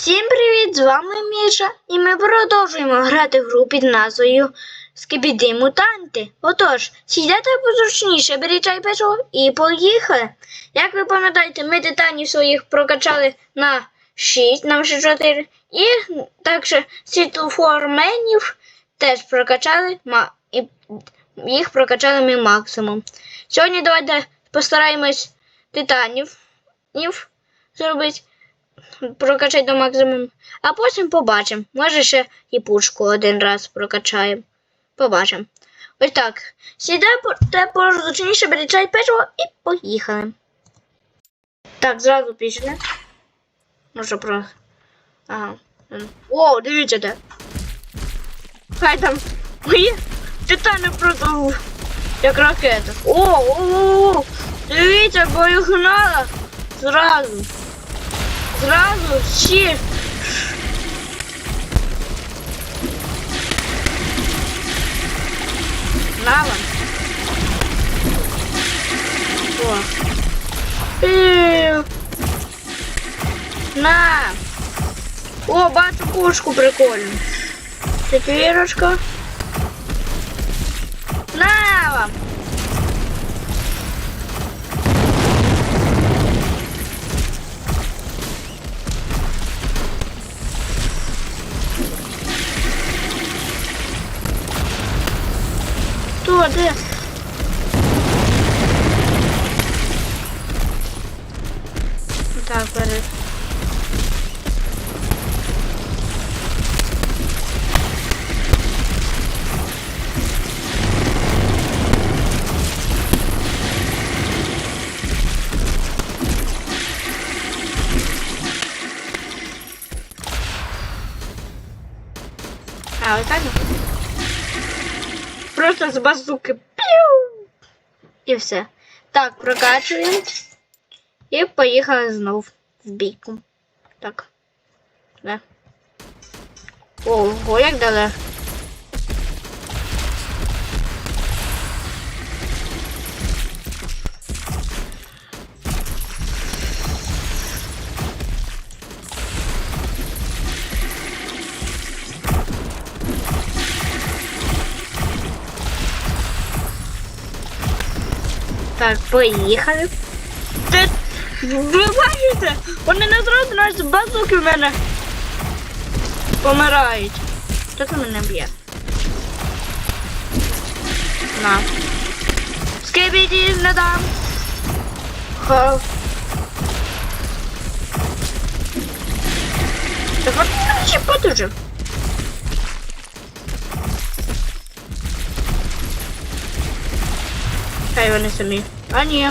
Всім привіт! З вами Міша, і ми продовжуємо грати в гру під назвою Скибіди Мутанти. Отож, сідайте позручніше, беріть чай печиво і поїхали. Як ви пам'ятаєте, ми титанів своїх прокачали на 6, нам ще 4. І також світлоформенів теж прокачали, і їх прокачали ми максимум. Сьогодні давайте постараємось титанів зробити прокачати до максимуму. А потім побачимо. Може ще і пушку один раз прокачаємо. Побачимо. Ось так. Сідайте порозучніше, беріть чай печиво і поїхали. Так, зразу пішли. Може про. Ага. О, дивіться де. Хай там мої титани просто як ракета. О, о, о, о. Дивіться, бо їх гнала зразу. Зразу всі. На вам. О. Е. На. О, бачу пушку прикольну. Четвірочка. Хто де? Так, перед. А, вот так? Просто з базуки. Піу! І все. Так, прокачуємо. І поїхали знов в бійку. Так. Да. Ого, як далеко. Так, поїхали. Ти, ви бачите? Вони не зразу нас базуки в мене помирають. Хто це мене б'є? На. Скибіді не дам. Хо. Так от мене ще потуже. Хай вони самі. А ні.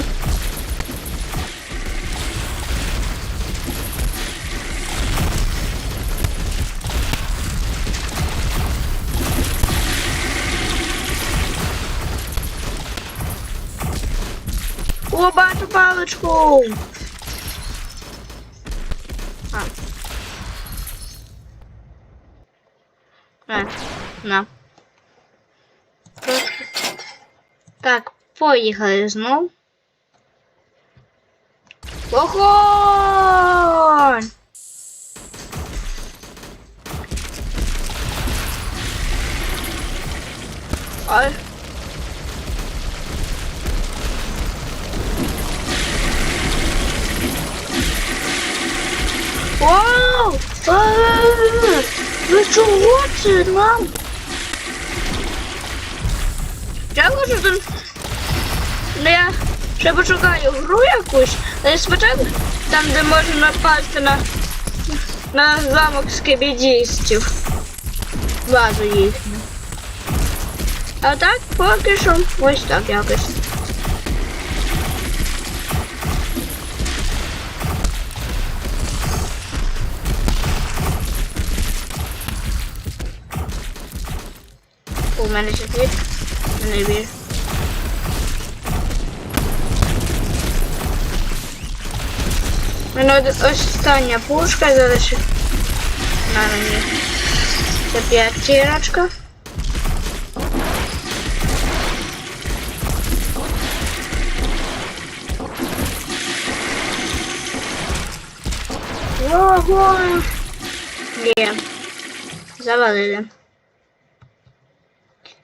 О, бачу паличку. А. А, на. Так, поїхали знов. Вогонь! Ой. Вау! Ви чого це нам? Дякую, що Ну я ще пошукаю гру якусь, але спочатку там, де можна напасти на, на замок скибідістів. Базу їхню. А так поки що ось так якось. У мене ще дві. Не вірю. Мене остання пушка залишить. На мені. Це п'ятірочка. Ого! Є. Завалили.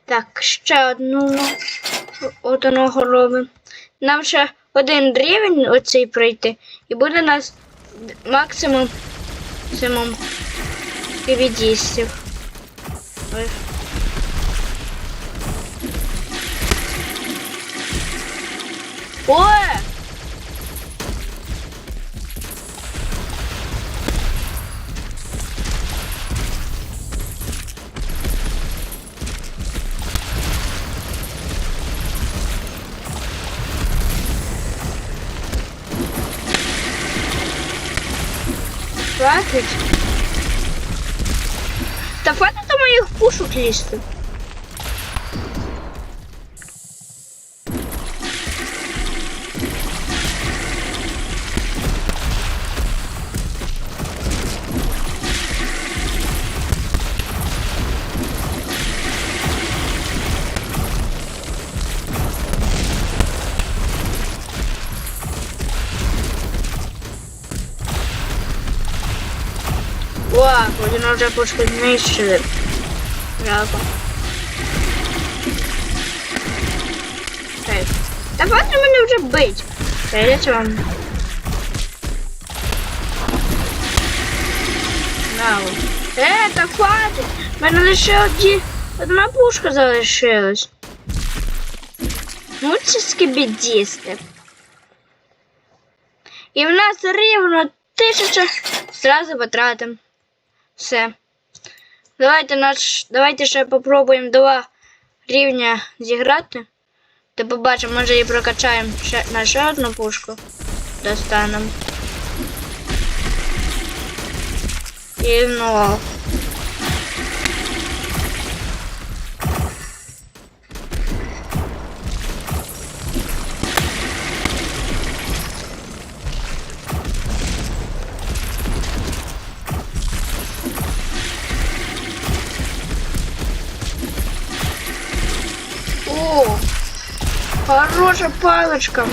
Так, ще одну одного робимо. Нам ще один рівень оцей пройти, і буде нас максимум максимум півдісів. Ой. Ой! Хватить. Та хватить до моїх пушок лізти. один вже пушку знищили. Жалко. Так. Та хватить мене вже бить. Прийдеться вам. Нау. Е, та хватить. У мене лише одні... одна пушка залишилась. Ну, це скибідісти. І в нас рівно тисяча. Зразу потратим. Все. Давайте наш. Давайте ще попробуємо два рівня зіграти. Та побачимо, може і прокачаємо ще на ще одну пушку. Достанемо. І ну. Хорошая палочка.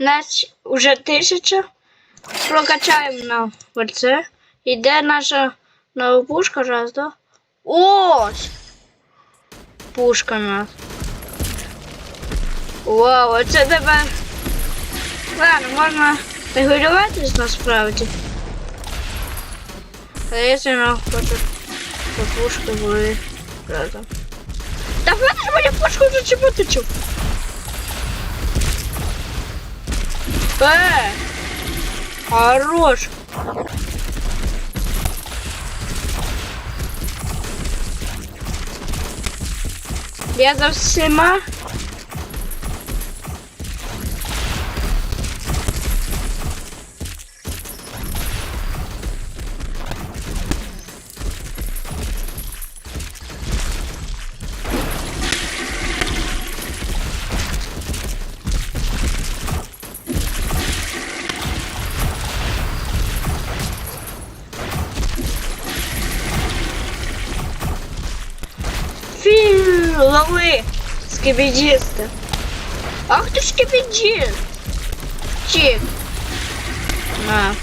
Нас уже тисяча. Прокачаємо на оце. Іде наша нова пушка, раз, два. Ось! Пушка у нас. Вау, оце тепер. Ладно, можна регулюватись насправді. А якщо нам хочуть, щоб пушки були разом. Та хватить ж мені пушку зачепити чу. Э! Хорош! Я за всіма. лови! Скибідісти. Ах ти скибідіст! Чик. На.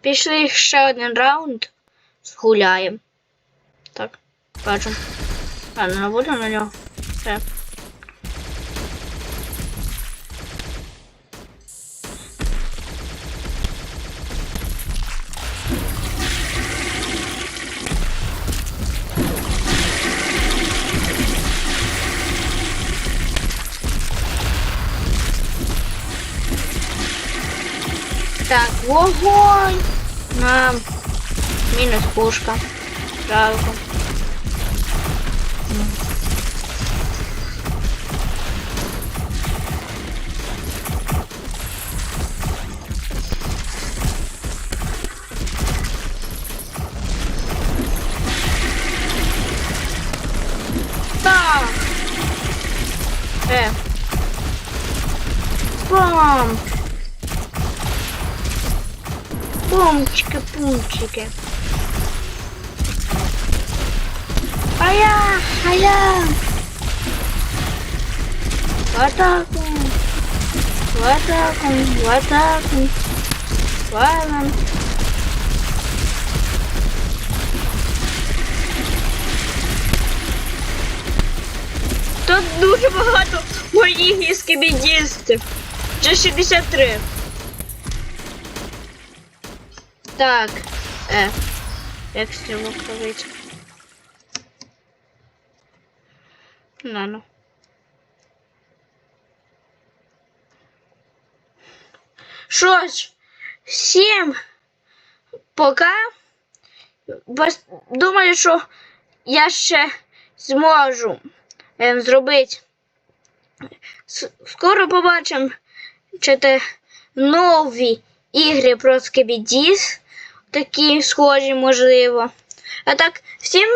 Пішли ще один раунд. Згуляємо. Так, бачимо. Ладно, наводу на нього. шеф. Так, вогонь! Нам мінус пушка. Жалко. Пумчики. Ая, ая. В атаку. В атаку, в атаку. Валом. Тут дуже багато моїх іскібідістів. Вже 63. Так. Е. Як цього правити? На ну. Що ж, всім пока. Думаю, що я ще зможу ем, зробити. Скоро побачимо чи те нові ігри про Скебідіс, такі схожі, можливо. А так, всім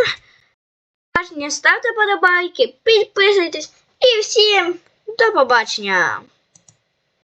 ставте подобайки, підписуйтесь і всім до побачення!